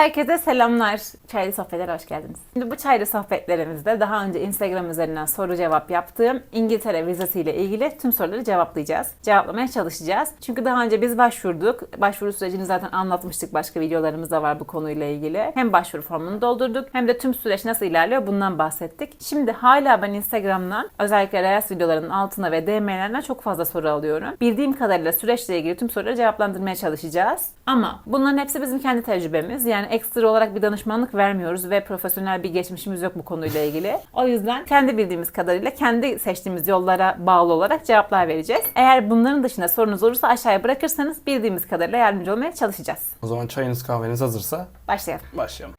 Herkese selamlar. Çaylı sohbetlere hoş geldiniz. Şimdi bu çaylı sohbetlerimizde daha önce Instagram üzerinden soru cevap yaptığım İngiltere vizesiyle ilgili tüm soruları cevaplayacağız. Cevaplamaya çalışacağız. Çünkü daha önce biz başvurduk. Başvuru sürecini zaten anlatmıştık. Başka videolarımız da var bu konuyla ilgili. Hem başvuru formunu doldurduk hem de tüm süreç nasıl ilerliyor bundan bahsettik. Şimdi hala ben Instagram'dan özellikle Reels videolarının altına ve DM'lerden çok fazla soru alıyorum. Bildiğim kadarıyla süreçle ilgili tüm soruları cevaplandırmaya çalışacağız. Ama bunların hepsi bizim kendi tecrübemiz. Yani ekstra olarak bir danışmanlık vermiyoruz ve profesyonel bir geçmişimiz yok bu konuyla ilgili. O yüzden kendi bildiğimiz kadarıyla kendi seçtiğimiz yollara bağlı olarak cevaplar vereceğiz. Eğer bunların dışında sorunuz olursa aşağıya bırakırsanız bildiğimiz kadarıyla yardımcı olmaya çalışacağız. O zaman çayınız kahveniz hazırsa Başlayalım. başlayalım.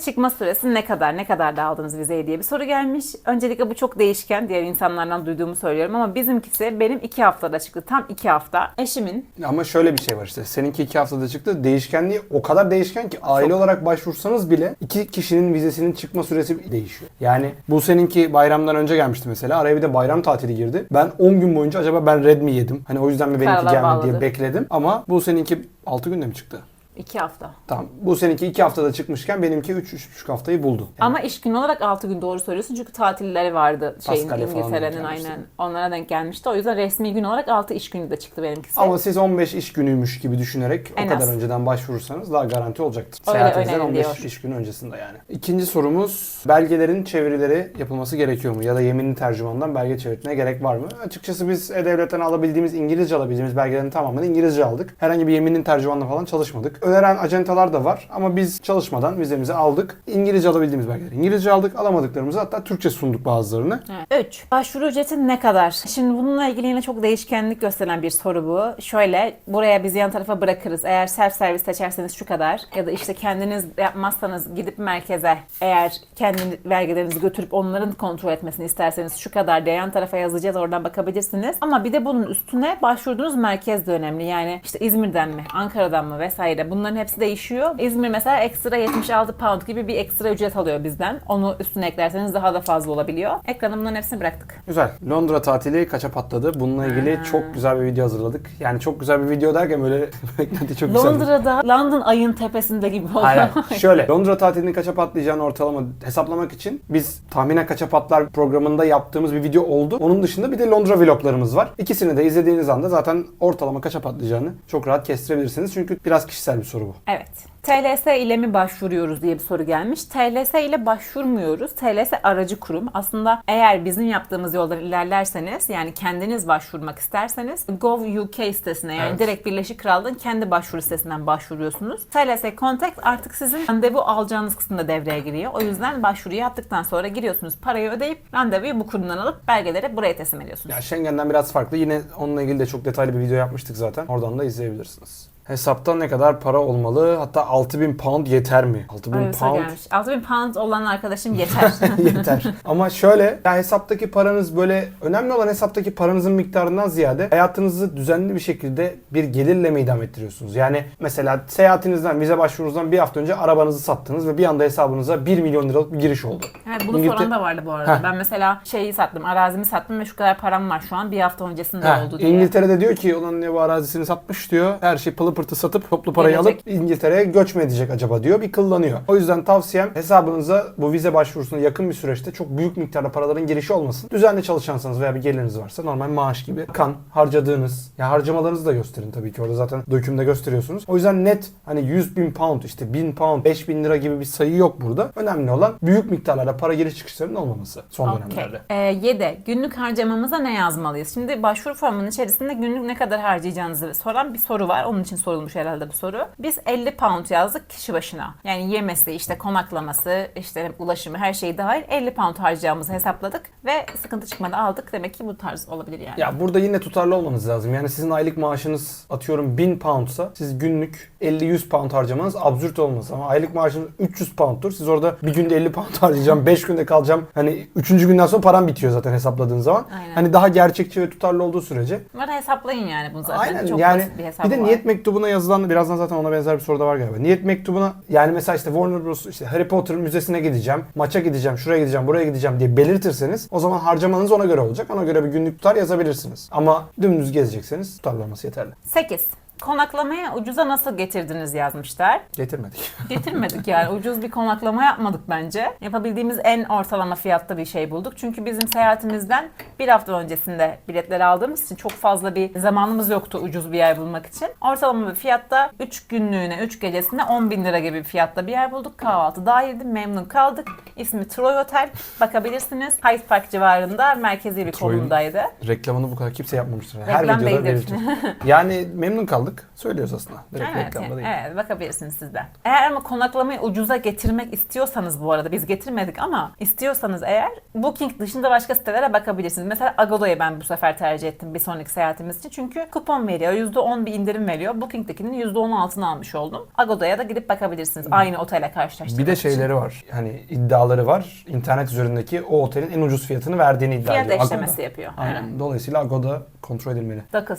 Çıkma süresi ne kadar, ne kadar da aldınız vizeyi diye bir soru gelmiş. Öncelikle bu çok değişken. Diğer insanlardan duyduğumu söylüyorum ama bizimkisi benim iki haftada çıktı. Tam iki hafta. Eşimin Ama şöyle bir şey var işte. Seninki iki haftada çıktı. Değişkenliği o kadar değişken ki aile olarak başvursanız bile iki kişinin vizesinin çıkma süresi değişiyor. Yani bu seninki bayramdan önce gelmişti mesela. Araya bir de bayram tatili girdi. Ben 10 gün boyunca acaba ben red mi yedim? Hani o yüzden mi benimki Kararlar gelmedi diye bağladı. bekledim. Ama bu seninki 6 günde mi çıktı? İki hafta. Tamam. Bu seninki 2 haftada çıkmışken benimki 3-3,5 haftayı buldu. Yani Ama iş günü olarak 6 gün doğru söylüyorsun çünkü tatilleri vardı şeyin falan İngiltere'nin denk gelmişti. aynen onlara denk gelmişti. O yüzden resmi gün olarak 6 iş günü de çıktı benimkisi. Ama siz 15 iş günüymüş gibi düşünerek En o kadar az. önceden başvurursanız daha garanti olacaktır. Öyle Seyahatinizden öneriliyor. 15 iş günü öncesinde yani. İkinci sorumuz belgelerin çevirileri yapılması gerekiyor mu? Ya da yeminli tercümandan belge çevirtmeye gerek var mı? Açıkçası biz E-Devlet'ten alabildiğimiz, İngilizce alabildiğimiz belgelerin tamamını İngilizce aldık. Herhangi bir yeminli tercümanla falan çalışmadık. Öneren acentalar da var ama biz çalışmadan vizemizi aldık. İngilizce alabildiğimiz belgeleri İngilizce aldık. Alamadıklarımızı hatta Türkçe sunduk bazılarını. 3. Başvuru ücreti ne kadar? Şimdi bununla ilgili yine çok değişkenlik gösteren bir soru bu. Şöyle buraya biz yan tarafa bırakırız. Eğer self servis seçerseniz şu kadar ya da işte kendiniz yapmazsanız gidip merkeze eğer kendi vergilerinizi götürüp onların kontrol etmesini isterseniz şu kadar diye yan tarafa yazacağız oradan bakabilirsiniz. Ama bir de bunun üstüne başvurduğunuz merkez de önemli. Yani işte İzmir'den mi, Ankara'dan mı vesaire bunların hepsi değişiyor. İzmir mesela ekstra 76 pound gibi bir ekstra ücret alıyor bizden. Onu üstüne eklerseniz daha da fazla olabiliyor. Ekrana bunların hepsini bıraktık. Güzel. Londra tatili kaça patladı? Bununla ilgili çok güzel bir video hazırladık. Yani çok güzel bir video derken böyle beklenti çok güzel. Londra'da London ayın tepesinde gibi. Hayır, hayır. Şöyle Londra tatilinin kaça patlayacağını ortalama hesaplamak için biz tahminen kaça patlar programında yaptığımız bir video oldu. Onun dışında bir de Londra vloglarımız var. İkisini de izlediğiniz anda zaten ortalama kaça patlayacağını çok rahat kestirebilirsiniz. Çünkü biraz kişisel bir soru bu. Evet. TLS ile mi başvuruyoruz diye bir soru gelmiş. TLS ile başvurmuyoruz. TLS aracı kurum. Aslında eğer bizim yaptığımız yoldan ilerlerseniz yani kendiniz başvurmak isterseniz Gov.uk sitesine yani Evet. direkt Birleşik Krallığın kendi başvuru sitesinden başvuruyorsunuz. TLS Contact artık sizin randevu alacağınız kısımda devreye giriyor. O yüzden başvuruyu yaptıktan sonra giriyorsunuz. Parayı ödeyip randevuyu bu kurumdan alıp belgeleri buraya teslim ediyorsunuz. Ya Schengen'den biraz farklı. Yine onunla ilgili de çok detaylı bir video yapmıştık zaten. Oradan da izleyebilirsiniz. Hesapta ne kadar para olmalı? Hatta 6000 pound yeter mi? 6000 Öyle pound gelmiş. 6000 pound olan arkadaşım yeter. yeter. Ama şöyle ya hesaptaki paranız böyle önemli olan hesaptaki paranızın miktarından ziyade hayatınızı düzenli bir şekilde bir gelirle mi idame ettiriyorsunuz? Yani mesela seyahatinizden, vize başvurunuzdan bir hafta önce arabanızı sattınız ve bir anda hesabınıza 1 milyon liralık bir giriş oldu. Evet bunu İngiltere- soran da vardı bu arada. Heh. Ben mesela şeyi sattım, arazimi sattım ve şu kadar param var şu an. Bir hafta öncesinde Heh, oldu diye. İngiltere'de diyor ki olan ne bu arazisini satmış diyor. Her şey pılı pırtı satıp toplu parayı Gelecek. alıp İngiltere'ye göç mü edecek acaba diyor. Bir kıllanıyor. O yüzden tavsiyem hesabınıza bu vize başvurusuna yakın bir süreçte çok büyük miktarda paraların girişi olmasın. Düzenli çalışansanız veya bir geliriniz varsa normal maaş gibi kan harcadığınız ya harcamalarınızı da gösterin tabii ki orada zaten dökümde gösteriyorsunuz. O yüzden net hani 100 bin pound işte 1000 pound 5000 lira gibi bir sayı yok burada. Önemli olan büyük miktarlarda para giriş çıkışlarının olmaması son Okey. dönemlerde. Ee, 7. Günlük harcamamıza ne yazmalıyız? Şimdi başvuru formunun içerisinde günlük ne kadar harcayacağınızı soran bir soru var. Onun için sorulmuş herhalde bu soru. Biz 50 pound yazdık kişi başına. Yani yemesi, işte konaklaması, işte ulaşımı her şey dahil 50 pound harcayacağımızı hesapladık ve sıkıntı çıkmadı aldık. Demek ki bu tarz olabilir yani. Ya burada yine tutarlı olmanız lazım. Yani sizin aylık maaşınız atıyorum 1000 poundsa siz günlük 50-100 pound harcamanız absürt olmaz. Ama aylık maaşınız 300 pound'tur. Siz orada bir günde 50 pound harcayacağım, 5 günde kalacağım. Hani 3. günden sonra param bitiyor zaten hesapladığın zaman. Aynen. Hani daha gerçekçi ve tutarlı olduğu sürece. Bunları hesaplayın yani bunu zaten. Aynen Çok yani basit bir bir de var. niyet mektubu mektubuna yazılan birazdan zaten ona benzer bir soru da var galiba. Niyet mektubuna yani mesela işte Warner Bros. işte Harry Potter müzesine gideceğim, maça gideceğim, şuraya gideceğim, buraya gideceğim diye belirtirseniz o zaman harcamanız ona göre olacak. Ona göre bir günlük tutar yazabilirsiniz. Ama dümdüz gezecekseniz tutarlaması yeterli. 8. Konaklamaya ucuza nasıl getirdiniz yazmışlar. Getirmedik. Getirmedik yani. Ucuz bir konaklama yapmadık bence. Yapabildiğimiz en ortalama fiyatta bir şey bulduk. Çünkü bizim seyahatimizden bir hafta öncesinde biletleri aldığımız için çok fazla bir zamanımız yoktu ucuz bir yer bulmak için. Ortalama bir fiyatta 3 günlüğüne, 3 gecesine 10 bin lira gibi bir fiyatta bir yer bulduk. Kahvaltı dahildi. Memnun kaldık. İsmi Troy Hotel. Bakabilirsiniz. Hyde Park civarında merkezi bir Troy'un- konumdaydı. Reklamını bu kadar kimse yapmamıştır. Her Reklam videoda yani memnun kaldık. Söylüyoruz aslında. Direkt Evet, reklamda değil. evet bakabilirsiniz siz de. Eğer ama konaklamayı ucuza getirmek istiyorsanız bu arada biz getirmedik ama istiyorsanız eğer Booking dışında başka sitelere bakabilirsiniz. Mesela Agodo'yu ben bu sefer tercih ettim bir sonraki seyahatimiz için. Çünkü kupon veriyor. %10 bir indirim veriyor. Booking'dekinin %16'sını almış oldum. Agodo'ya da gidip bakabilirsiniz. Aynı otele karşılaştırmak Bir de için. şeyleri var. Yani iddiaları var. İnternet üzerindeki o otelin en ucuz fiyatını verdiğini iddia Fiyat ediyor. eşlemesi Agoda. yapıyor. Aynen. Dolayısıyla Agoda kontrol edilmeli. 9.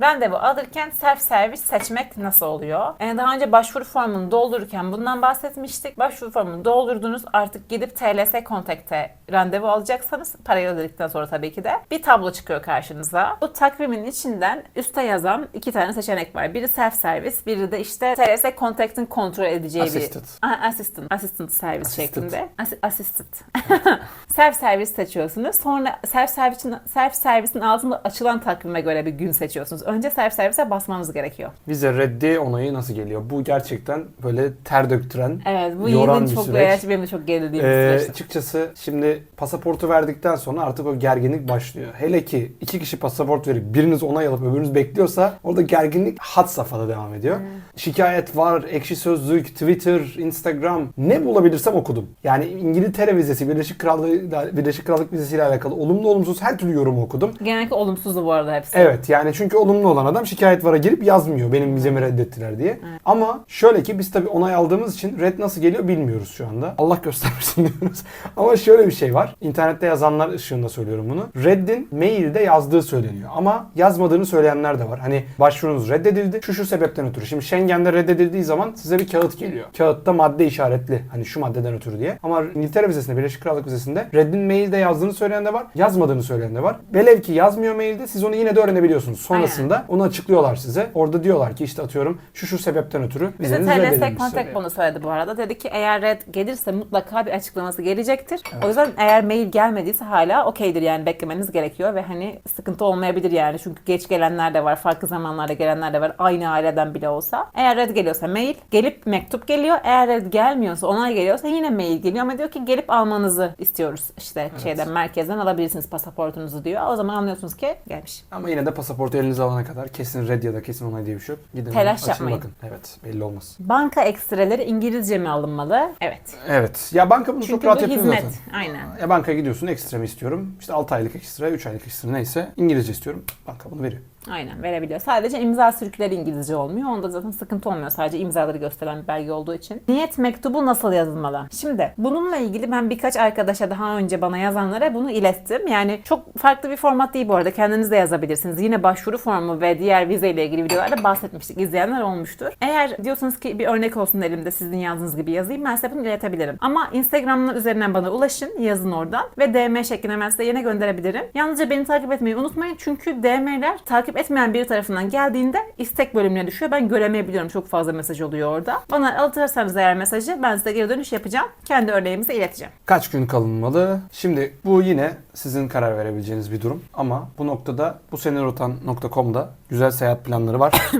Randevu alırken self servis seçmek nasıl oluyor? Ee, daha önce başvuru formunu doldururken bundan bahsetmiştik. Başvuru formunu doldurdunuz. Artık gidip TLS Contact'e randevu alacaksanız parayı ödedikten sonra tabii ki de bir tablo çıkıyor karşınıza. Bu takvimin içinden üste yazan iki tane seçenek var. Biri self servis, biri de işte TLS Contact'in kontrol edeceği Assisted. bir Aha, assistant, assistant servis şeklinde. As- assistant. self servis seçiyorsunuz. Sonra self servisin self servisin altında açılan takvime göre bir gün seçiyorsunuz. Önce self servise basmanız gerekiyor. Vize reddi onayı nasıl geliyor? Bu gerçekten böyle ter döktüren, Evet bu yoran bir çok süreç. evet, benim de çok gerildiğim bir Ee, süreçti. açıkçası şimdi pasaportu verdikten sonra artık o gerginlik başlıyor. Hele ki iki kişi pasaport verip biriniz onay alıp öbürünüz bekliyorsa orada gerginlik had safhada devam ediyor. Şikayet var, ekşi sözlük, Twitter, Instagram ne bulabilirsem okudum. Yani İngiltere vizesi, Birleşik Krallık Birleşik Krallık vizesiyle alakalı olumlu olumsuz her türlü yorumu okudum. Genellikle olumsuzdu bu arada hepsi. Evet yani çünkü olumlu olan adam şikayet vara girip yazmıyor benim vizemi reddettiler diye. Ama şöyle ki biz tabii onay aldığımız için red nasıl geliyor bilmiyoruz şu anda. Allah göstermesin diyoruz. Ama şöyle bir şey var. İnternette yazanlar ışığında söylüyorum bunu. Reddin mailde yazdığı söyleniyor. Ama yazmadığını söyleyenler de var. Hani başvurunuz reddedildi. Şu şu sebepten ötürü. Şimdi Schengen'de reddedildiği zaman size bir kağıt geliyor. Kağıtta madde işaretli. Hani şu maddeden ötürü diye. Ama İngiltere vizesinde, Birleşik Krallık vizesinde reddin mailde yazdığını söyleyen de var. Yazmadığını söyleyen de var. Velev ki yazmıyor mailde siz onu yine de öğrenebiliyorsunuz. Sonrasında onu açıklıyorlar size. Orada diyorlar ki işte atıyorum şu şu sebepten ötürü Bize TLS söylüyor. bunu söyledi bu arada. Dedi ki eğer red gelirse mutlaka bir açıklaması gelecektir. O yüzden eğer mail gelmediyse hala okeydir yani beklemeniz gerekiyor ve hani sıkıntı olmayabilir yani. Çünkü geç gelenler de var, farklı zamanlarda gelenler de var. Aynı aileden bile olsa. Eğer red geliyorsa mail, gelip mektup geliyor. Eğer red gelmiyorsa, onay geliyorsa yine mail geliyor ama diyor ki gelip almanızı istiyoruz. İşte şeyden merkezden alabilirsiniz pasaportunuzu diyor. O zaman anlıyorsunuz ki gelmiş. Ama yine de pasaportu elinize alana kadar kesin red ya da kesin onay diye bir şey yok. Gidin Telaş açın yapmayın. bakın. Evet belli olmaz. Banka ekstreleri İngilizce mi alınmalı? Evet. Evet. Ya banka bunu Çünkü çok rahat bu yapıyor hizmet. zaten. Aynen. Ya bankaya gidiyorsun ekstra mı istiyorum? İşte 6 aylık ekstra, 3 aylık ekstra neyse İngilizce istiyorum. Banka bunu veriyor. Aynen verebiliyor. Sadece imza sürükleri İngilizce olmuyor. Onda zaten sıkıntı olmuyor. Sadece imzaları gösteren bir belge olduğu için. Niyet mektubu nasıl yazılmalı? Şimdi bununla ilgili ben birkaç arkadaşa daha önce bana yazanlara bunu ilettim. Yani çok farklı bir format değil bu arada. Kendiniz de yazabilirsiniz. Yine başvuru formu ve diğer vize ile ilgili videolarda bahsetmiştik. İzleyenler olmuştur. Eğer diyorsanız ki bir örnek olsun elimde sizin yazdığınız gibi yazayım ben size bunu iletebilirim. Ama Instagram'dan üzerinden bana ulaşın. Yazın oradan. Ve DM şeklinde ben size yine gönderebilirim. Yalnızca beni takip etmeyi unutmayın. Çünkü DM'ler takip etmeyen biri tarafından geldiğinde istek bölümüne düşüyor. Ben göremeyebiliyorum. Çok fazla mesaj oluyor orada. Bana atırsanız eğer mesajı ben size geri dönüş yapacağım. Kendi örneğimizi ileteceğim. Kaç gün kalınmalı? Şimdi bu yine sizin karar verebileceğiniz bir durum. Ama bu noktada bu senerotan.com'da güzel seyahat planları var.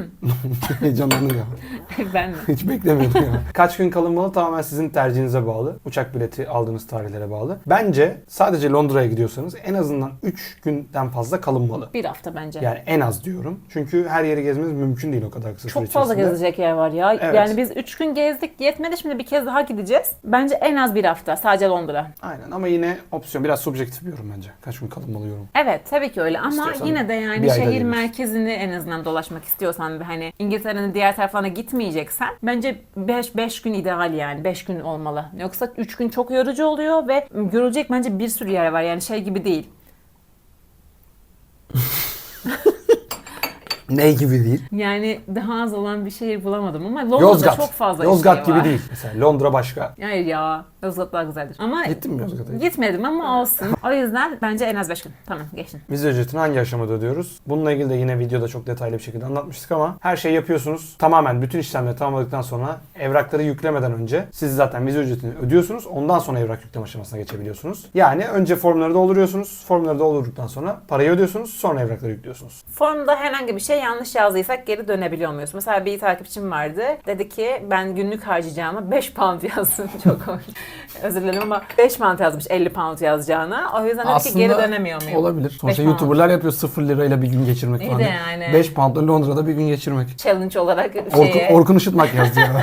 Heyecanlanıyor. ben mi? Hiç beklemiyordum ya. Kaç gün kalınmalı tamamen sizin tercihinize bağlı. Uçak bileti aldığınız tarihlere bağlı. Bence sadece Londra'ya gidiyorsanız en azından 3 günden fazla kalınmalı. Bir hafta bence. Yani en az diyorum. Çünkü her yeri gezmeniz mümkün değil o kadar kısa süre Çok fazla içerisinde. gezecek yer var ya. Evet. Yani biz 3 gün gezdik yetmedi şimdi bir kez daha gideceğiz. Bence en az bir hafta sadece Londra. Aynen ama yine opsiyon biraz subjektif bir yorum bence. Kaç gün kalınmalı yorum. Evet tabii ki öyle ama İstiyorsan yine de yani şehir merkezini en azından dolaşmak istiyorsan ve hani İngiltere'nin diğer taraflarına gitmeyeceksen bence 5 5 gün ideal yani 5 gün olmalı. Yoksa 3 gün çok yorucu oluyor ve görülecek bence bir sürü yer var yani şey gibi değil. Ne gibi değil? Yani daha az olan bir şehir bulamadım ama Londra'da Yozgat. çok fazla Yozgat şey gibi var. değil. Mesela Londra başka. Hayır ya. Yozgat daha güzeldir. Ama Gittin mi Yozgat'a? gitmedim ama olsun. O yüzden bence en az 5 gün. Tamam geçin. Vize ücretini hangi aşamada ödüyoruz? Bununla ilgili de yine videoda çok detaylı bir şekilde anlatmıştık ama her şeyi yapıyorsunuz. Tamamen bütün işlemleri tamamladıktan sonra evrakları yüklemeden önce siz zaten vize ücretini ödüyorsunuz. Ondan sonra evrak yükleme aşamasına geçebiliyorsunuz. Yani önce formları dolduruyorsunuz. Formları doldurduktan sonra parayı ödüyorsunuz. Sonra evrakları yüklüyorsunuz. Formda herhangi bir şey yanlış yazdıysak geri dönebiliyor muyuz? Mesela bir takipçim vardı. Dedi ki ben günlük harcayacağıma 5 pound yazdım. Çok hoş. Özür dilerim ama 5 pound yazmış 50 pound yazacağına. O yüzden dedi ki geri dönemiyor muyum? Olabilir. Sonuçta pound. YouTuber'lar yapıyor 0 lirayla bir gün geçirmek İyi falan. de yani. 5 poundla Londra'da bir gün geçirmek. Challenge olarak Orkun, şeye... Orkun Işıtmak yazdı ya.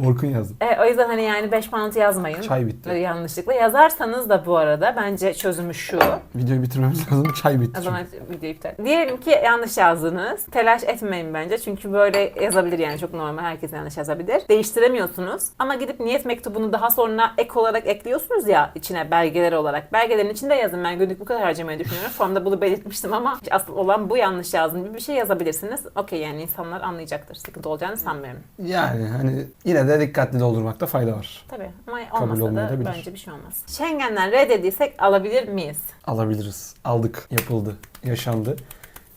Orkun yazdı. E, o yüzden hani yani 5 pound yazmayın. Çay bitti. Yanlışlıkla. Yazarsanız da bu arada bence çözümü şu. Videoyu bitirmemiz lazım. Çay bitti. O zaman videoyu iptal. Diyelim ki yanlış yazdınız. Telaş etmeyin bence. Çünkü böyle yazabilir yani çok normal. Herkes yanlış yazabilir. Değiştiremiyorsunuz. Ama gidip niyet mektubunu daha sonra ek olarak ekliyorsunuz ya içine belgeler olarak. Belgelerin içinde yazın. Ben günlük bu kadar harcamayı düşünüyorum. Formda bunu belirtmiştim ama asıl olan bu yanlış yazdım gibi bir şey yazabilirsiniz. Okey yani insanlar anlayacaktır. Sıkıntı olacağını sanmıyorum. Yani hani yine de dikkatli doldurmakta fayda var. Tabii ama Kabul olmasa da olmayabilir. bence bir şey olmaz. Schengen'den reddedilsek alabilir miyiz? Alabiliriz. Aldık. Yapıldı. Yaşandı.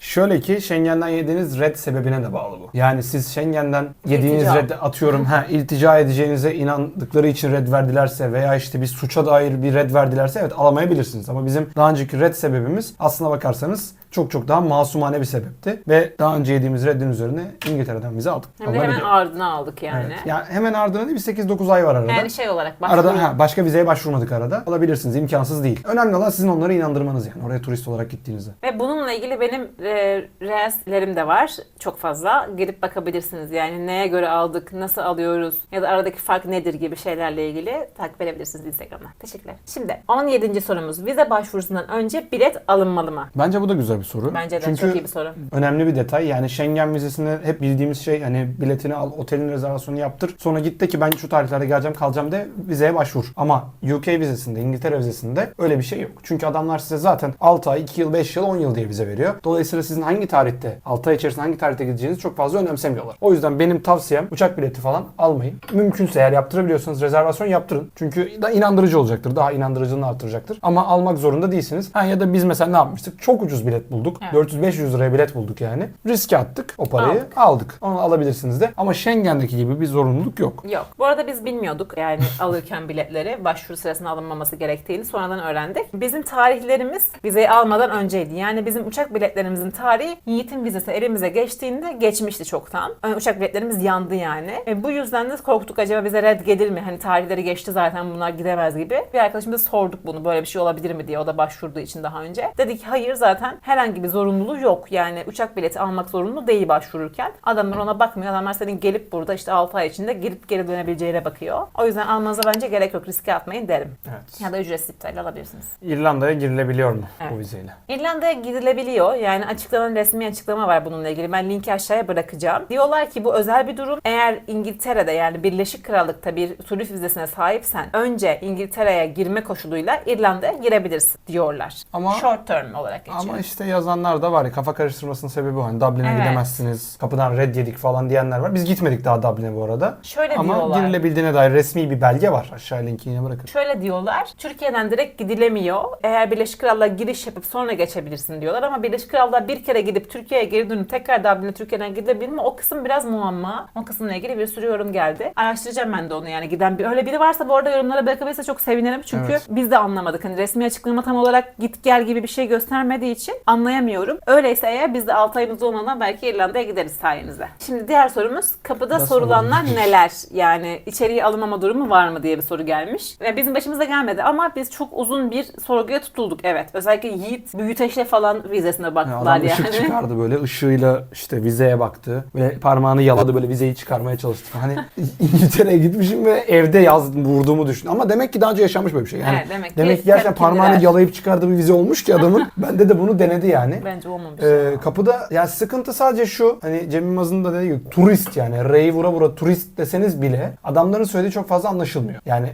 Şöyle ki Schengen'den yediğiniz red sebebine de bağlı bu. Yani siz Schengen'den yediğiniz İltica. red atıyorum ha iltica edeceğinize inandıkları için red verdilerse veya işte bir suça dair bir red verdilerse evet alamayabilirsiniz. Ama bizim daha önceki red sebebimiz aslına bakarsanız çok çok daha masumane bir sebepti. Ve daha önce yediğimiz reddin üzerine İngiltere'den vize aldık. Hem de hemen Alınabiliyor. ardına aldık yani. Evet. Yani hemen ardına değil bir 8-9 ay var arada. Yani şey olarak başvuru- Arada ha, başka vizeye başvurmadık arada. Alabilirsiniz. imkansız değil. Önemli olan sizin onları inandırmanız yani. Oraya turist olarak gittiğinizde. Ve bununla ilgili benim e, reelslerim de var. Çok fazla. Girip bakabilirsiniz. Yani neye göre aldık, nasıl alıyoruz ya da aradaki fark nedir gibi şeylerle ilgili takip edebilirsiniz Instagram'dan. Teşekkürler. Şimdi 17. sorumuz. Vize başvurusundan önce bilet alınmalı mı? Bence bu da güzel bir soru. Bence de Çünkü- çok iyi bir soru. Önemli bir detay. Yani Schengen vizesinde hep bildiğimiz şey hani biletini al, otelin rezervasyonunu yaptır. Sonra git de ki ben şu tarihlerde geleceğim kalacağım de vizeye başvur. Ama UK vizesinde, İngiltere vizesinde öyle bir şey yok. Çünkü adamlar size zaten 6 ay, 2 yıl, 5 yıl, 10 yıl diye vize veriyor. Dolayısıyla sizin hangi tarihte, 6 ay içerisinde hangi tarihte gideceğinizi çok fazla önemsemiyorlar. O yüzden benim tavsiyem uçak bileti falan almayın. Mümkünse eğer yaptırabiliyorsanız rezervasyon yaptırın. Çünkü da inandırıcı olacaktır. Daha inandırıcılığını artıracaktır. Ama almak zorunda değilsiniz. Ha ya da biz mesela ne yapmıştık? Çok ucuz bilet bulduk. Evet. 400-500 liraya bilet bulduk yani. Riske attık o parayı. Aldık. Aldık. Onu alabilirsiniz de. Ama Schengen'deki gibi bir zorunluluk yok. Yok. Bu arada biz bilmiyorduk yani alırken biletleri başvuru sırasında alınmaması gerektiğini sonradan öğrendik. Bizim tarihlerimiz vizeyi almadan önceydi. Yani bizim uçak biletlerimizin tarihi Yiğit'in vizesi elimize geçtiğinde geçmişti çoktan. Yani uçak biletlerimiz yandı yani. E, bu yüzden de korktuk acaba bize red gelir mi? Hani tarihleri geçti zaten bunlar gidemez gibi. Bir arkadaşımıza sorduk bunu böyle bir şey olabilir mi diye o da başvurduğu için daha önce. Dedi ki hayır zaten herhangi bir zorunluluğu yok. Yani uçak bileti almak zorunlu değil başvururken. Adamlar ona bakmıyor. Adamlar senin gelip burada işte 6 ay içinde gelip geri dönebileceğine bakıyor. O yüzden almanıza bence gerek yok. Riske atmayın derim. Evet. Ya da ücretsiz iptal alabilirsiniz. İrlanda'ya girilebiliyor mu Evet. bu vizeyle? İrlanda'ya gidilebiliyor. Yani açıklanan resmi açıklama var bununla ilgili. Ben linki aşağıya bırakacağım. Diyorlar ki bu özel bir durum. Eğer İngiltere'de yani Birleşik Krallık'ta bir turist vizesine sahipsen önce İngiltere'ye girme koşuluyla İrlanda'ya girebilirsin diyorlar. Ama- Short term olarak geçiyor. Ama işte yazanlar da var ya kafa karıştırmasının sebebi o. Hani Dublin'e Evet. gidemezsiniz. Kapıdan red yedik falan diyenler var. Biz gitmedik daha Dublin'e bu arada. Şöyle Ama diyorlar. girilebildiğine dair resmi bir belge var. Aşağı linki yine bırakın. Şöyle diyorlar. Türkiye'den direkt gidilemiyor. Eğer Birleşik Krallığa giriş yapıp sonra geçebilirsin diyorlar. Ama Birleşik Krallığa bir kere gidip Türkiye'ye geri dönüp tekrar Dublin'e Türkiye'den gidebilir mi? O kısım biraz muamma. O kısımla ilgili bir sürü yorum geldi. Araştıracağım ben de onu yani. Giden bir öyle biri varsa bu arada yorumlara bırakabilirse çok sevinirim. Çünkü Evet. biz de anlamadık. Hani resmi açıklama tam olarak git gel gibi bir şey göstermediği için anlayamıyorum. Öyleyse eğer biz de 6 ayımız olmadan belki İrlanda'ya gideriz sayenizde. Şimdi diğer sorumuz kapıda Nasıl sorulanlar neler? Yani içeriye alınmama durumu var mı diye bir soru gelmiş. Ve bizim başımıza gelmedi ama biz çok uzun bir sorguya tutulduk evet. Özellikle Yiğit büyüteçle falan vizesine baktılar yani. çıkardı böyle ışığıyla işte vizeye baktı. Böyle parmağını yaladı böyle vizeyi çıkarmaya çalıştı. Hani İngiltere'ye gitmişim ve evde yaz vurduğumu düşün. Ama demek ki daha önce yaşanmış böyle bir şey. Yani Evet, demek demek ki gerçekten parmağını yalayıp çıkardığı bir vize olmuş ki adamın. Bende de bunu sevdi yani. Bence olmamış. Ee, kapıda ya sıkıntı sadece şu hani Cem Yılmaz'ın da dediği gibi turist yani R'yi vura vura turist deseniz bile adamların söylediği çok fazla anlaşılmıyor. Yani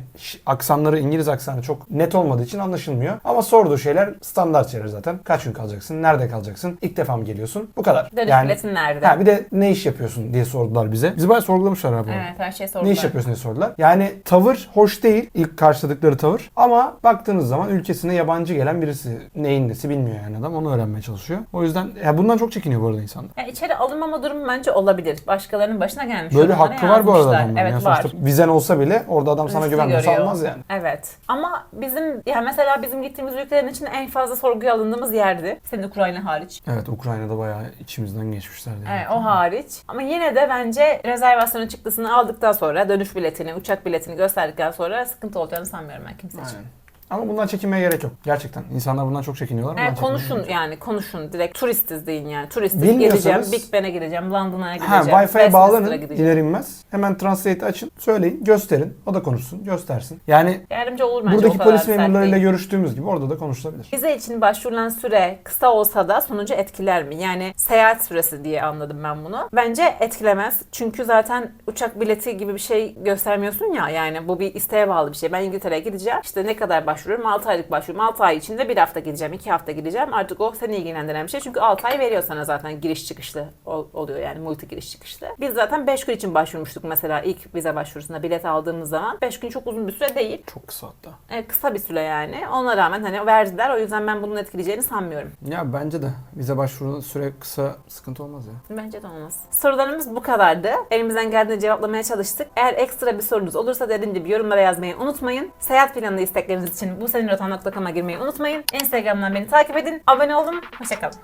aksanları İngiliz aksanı çok net olmadığı için anlaşılmıyor. Ama sorduğu şeyler standart şeyler zaten. Kaç gün kalacaksın? Nerede kalacaksın? İlk defa mı geliyorsun? Bu kadar. Dönüş biletin nerede? Ha, bir de ne iş yapıyorsun diye sordular bize. Bizi bayağı sorgulamışlar abi. Evet her şey sordular. Ne iş yapıyorsun diye sordular. Yani tavır hoş değil. ilk karşıladıkları tavır. Ama baktığınız zaman ülkesine yabancı gelen birisi neyin nesi bilmiyor yani adam. Onu öğrenmeye çalışıyor. O yüzden ya bundan çok çekiniyor bu arada insanlar. Ya içeri alınmama durumu bence olabilir. Başkalarının başına gelmiş. Böyle yorumlara hakkı var bu arada adamların. Evet yani var. vizen olsa bile orada adam sana güvenmiyorsa almaz yani. Evet. Ama bizim ya mesela bizim gittiğimiz ülkelerin için en fazla sorguya alındığımız yerdi. Senin Ukrayna hariç. Evet Ukrayna'da bayağı içimizden geçmişlerdi. yani. Evet, o hariç. Ama yine de bence rezervasyonun çıktısını aldıktan sonra dönüş biletini, uçak biletini gösterdikten sonra sıkıntı olacağını sanmıyorum ben kimse için. Aynen. Ama bundan çekinmeye gerek yok. Gerçekten. İnsanlar bundan çok çekiniyorlar. bundan Evet, çekinmeye konuşun yani konuşun direkt turistiz deyin yani turistiz Bilmiyorsanız- geleceğim Big Ben'e gireceğim London'a Ha, gideceğim Wi-Fi'ye Westminster'a bağlanın gideceğim. iner inmez. Hemen Translate'i açın. Söyleyin. Gösterin. O da konuşsun. Göstersin. Yani Yardımcı olur bence o buradaki kadar polis sert memurlarıyla değil. görüştüğümüz gibi orada da konuşulabilir. Vize için başvurulan süre kısa olsa da sonucu etkiler mi? Yani seyahat süresi diye anladım ben bunu. Bence etkilemez. Çünkü zaten uçak bileti gibi bir şey göstermiyorsun ya. Yani bu bir isteğe bağlı bir şey. Ben İngiltere'ye gideceğim. İşte ne kadar başvuruyorum? 6 aylık başvuruyorum. 6 ay içinde bir hafta gideceğim, 2 hafta gideceğim. Artık o seni ilgilendiren bir şey. Çünkü 6 ay veriyor sana zaten giriş çıkışlı ol- oluyor yani multi giriş çıkışlı. Biz zaten 5 gün için başvurmuştuk mesela ilk vize başvurusuna bilet aldığımız zaman. 5 gün çok uzun bir süre değil. Çok kısa hatta. E, kısa bir süre yani. Ona rağmen hani verdiler. O yüzden ben bunun etkileyeceğini sanmıyorum. Ya bence de vize başvuru süre kısa sıkıntı olmaz ya. Bence de olmaz. Sorularımız bu kadardı. Elimizden geldiğince cevaplamaya çalıştık. Eğer ekstra bir sorunuz olursa dediğim gibi yorumlara yazmayı unutmayın. Seyahat planı istekleriniz için bu seninrotan.com'a girmeyi unutmayın. Instagram'dan beni takip edin. Abone olun. Hoşçakalın.